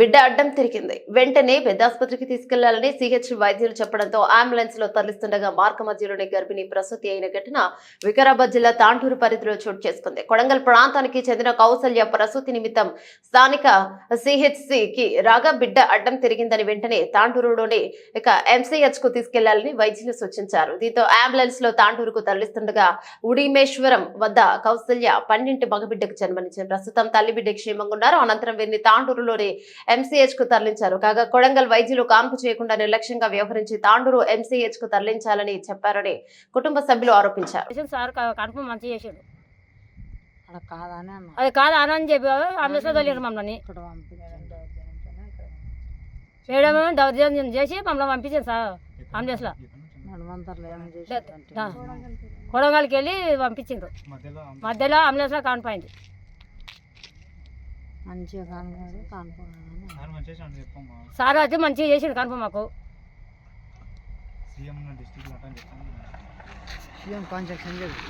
బిడ్డ అడ్డం తిరిగింది. వెంటనే పెద్ద ఆసుపత్రికి తీసుకెళ్ళాలని సిహెచ్ వైద్యులు చెప్పడంతో అంబులెన్స్లో తరలిస్తుండగా మార్గ మధ్యలోనే గర్భిణి ప్రసూతి అయిన ఘటన వికారాబాద్ జిల్లా తాంటూరు పరిధిలో చోటు చేసుకుంది. కొడంగల్ ప్రాంతానికి చెందిన కౌసల్య ప్రసూతి నిమిత్తం స్థానిక సిహెచ్సి కి రాగా బిడ్డ అడ్డం తిరిగిందని వెంటనే తాంటూరులోని ఇక ఎంసీహెచ్కు తీసుకెళ్ళాలని వైద్యులు సూచించారు. దీంతో అంబులెన్స్లో తాంటూరుకు తరలిస్తుండగా ఉడిమేశ్వరం వద్ద కౌసల్య పన్నెంటి మగబిడ్డకు జన్మనిచ్చింది. ప్రస్తుతం తల్లి బిడ్డ క్షేమంగా ఉన్నారు. అనంతరం వీరిని తాండూరులోని ఎంసీహెచ్కు తరలించారు. కాగా కొడంగల్ వైద్యులు కాన్పు చేయకుండా నిర్లక్ష్యంగా వ్యవహరించి తాండూరు ఎంసీహెచ్కు తరలించాలని చెప్పారని కుటుంబ సభ్యులు ఆరోపించారు. సార్ క- కడుపు మంచిగా చేసిండు. అక్కడ కాదని అన్న. అది కాదు అని చెప్పి అంబులెన్స్లో తల్లిరు మమ్మల్ని. పంపించాను మేడం దౌర్జన్యం చేసి మమ్మల్ని పంపించింది సార్. అంబులెన్స్లో. కొడంగల్కి వెళ్ళి పంపించిండ్రు మధ్యలో అంబులెన్స్లో కానిపోయింది మంచిగా కానుకోడు సార్ వచ్చి మంచిగా చేసిండు కనుప మాకు. సీఎం కాన్సెక్షన్ చెప్పి